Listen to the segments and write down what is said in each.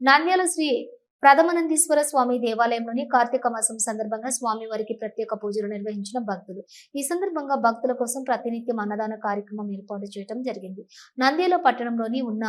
నాణ్యాల శ్రీ ప్రథమనందీశ్వర స్వామి దేవాలయంలోని కార్తీక మాసం సందర్భంగా స్వామి వారికి ప్రత్యేక పూజలు నిర్వహించిన భక్తులు. ఈ సందర్భంగా భక్తుల కోసం ప్రతినిత్యం అన్నదాన కార్యక్రమం ఏర్పాటు చేయడం జరిగింది. నంద్యాల పట్టణంలోని ఉన్న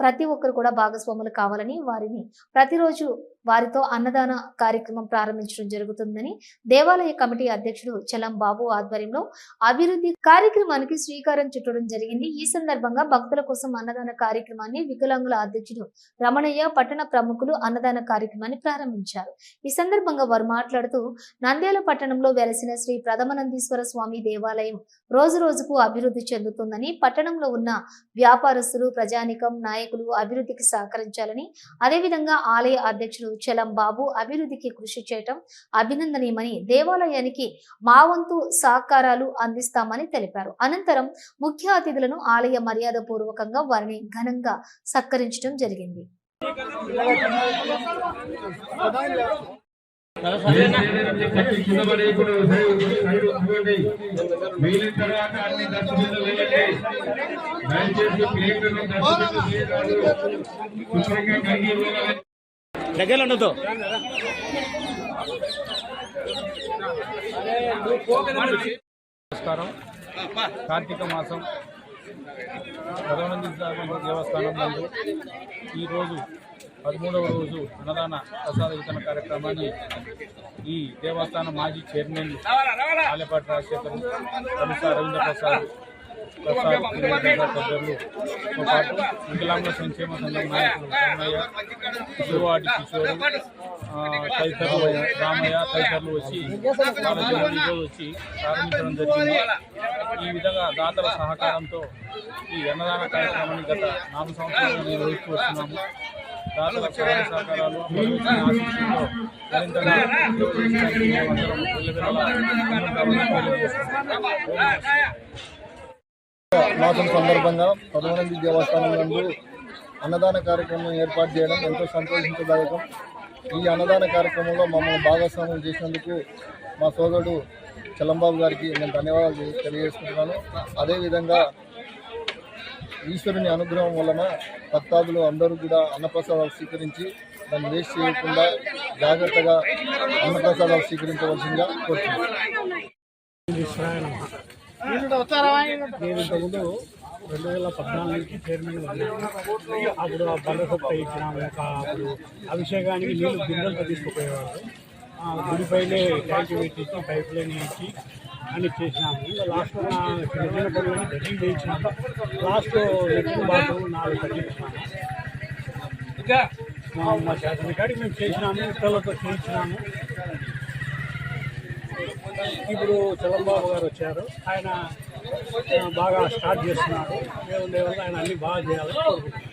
ప్రతి ఒక్కరు కూడా భాగస్వాములు కావాలని వారిని ప్రతిరోజు వారితో అన్నదాన కార్యక్రమం ప్రారంభించడం జరుగుతుందని దేవాలయ కమిటీ అధ్యక్షుడు చలం బాబు ఆధ్వర్యంలో అభివృద్ధి కార్యక్రమానికి శ్రీకారం చుట్టడం జరిగింది. ఈ సందర్భంగా భక్తుల కోసం అన్నదాన కార్యక్రమాన్ని వికలాంగుల అధ్యక్షుడు రమణయ్య పట్టణ ప్రముఖులు అన్నదాన కార్యక్రమాన్ని ప్రారంభించారు. ఈ సందర్భంగా వారు మాట్లాడుతూ నంద్యాల పట్టణంలో వెలసిన శ్రీ ప్రథమనందీశ్వర స్వామి దేవాలయం రోజు రోజుకు అభివృద్ధి చెందుతుందని పట్టణంలో ఉన్న వ్యాపారస్తులు ప్రజానికం నాయకులు అభివృద్ధికి సహకరించాలని అదేవిధంగా ఆలయ అధ్యక్షుడు చలం బాబు అభివృద్ధికి కృషి చేయటం అభినందనీయమని దేవాలయానికి మా వంతు సహకారాలు అందిస్తామని తెలిపారు. అనంతరం ముఖ్య అతిథులను ఆలయ మర్యాద పూర్వకంగా వారిని ఘనంగా సత్కరించడం జరిగింది. కింద పడేయకుండా సైడ్ తర్వాత అన్ని దయచేసి చేయరాదు శుభ్రంగా ఉండదు నమస్కారం. కార్తీక మాసం భగవనంది దేవస్థానం నందు ఈరోజు పదమూడవ రోజు అన్నదాన ప్రసాద వితరణ కార్యక్రమాన్ని ఈ దేవస్థానం మాజీ చైర్మన్ ఆలపాటి రాజశేఖర్ కమిష రవీంద్ర ప్రసాద్ ప్రసాద్ తిరుమల పాటు వికలాంగుల సంక్షేమ సంఘం నాయకులు రామయ్య శివాడి కిషోర్ తదితరులు రామయ్య తదితరులు వచ్చి వాళ్ళ వచ్చి ప్రారంభించడం జరిగింది. ఈ విధంగా దాతల సహకారంతో ఈ అన్నదాన కార్యక్రమాన్ని గత నాలుగు సంవత్సరాలు నిర్వహిస్తూ వస్తున్నాము. దాతల సహాయ సహకారాలు. మాసం సందర్భంగా పదవనంది దేవస్థానం నందు అన్నదాన కార్యక్రమం ఏర్పాటు చేయడం ఎంతో సంతోషించదాయకం ఈ అన్నదాన కార్యక్రమంలో మమ్మల్ని భాగస్వామ్యం చేసినందుకు మా సోదరుడు చలంబాబు గారికి నేను ధన్యవాదాలు తెలియజేసుకుంటున్నాను. అదేవిధంగా ఈశ్వరుని అనుగ్రహం వలన భక్తాదులు అందరూ కూడా అన్నప్రసాదాలు స్వీకరించి దాన్ని వేస్ట్ చేయకుండా జాగ్రత్తగా అన్నప్రసాదాలు స్వీకరించవలసిందిగా కోరుతున్నాను నేను ఇంతకుముందు రెండు వేల పద్నాలుగు చైర్మన్ అప్పుడు ఆ బండసొప్ప ఇచ్చిన అభిషేకానికి నీళ్ళు బిందెలతో తీసుకుపోయేవాళ్ళు గుడిపైనే ట్యాంక్ పెట్టించి పైప్ లైన్ ఇచ్చి అన్ని చేసినాము. ఇంకా లాస్ట్ నా చిన్న పనులని సెటిల్ చేయించినాము. లాస్ట్ లెట్రిన్ బాత్రూమ్ నాలుగు కట్టించినాము. మా మా శాసన కాడికి మేము చేసినాము ఇతరులతో చేయించినాము. ఇప్పుడు చలంబాబు గారు వచ్చారు. ఆయన బాగా స్టార్ట్ చేస్తున్నారు. దేవుని దేవుడు ఆయన అన్ని బాగా చేయాలని కోరుకుంటున్నాను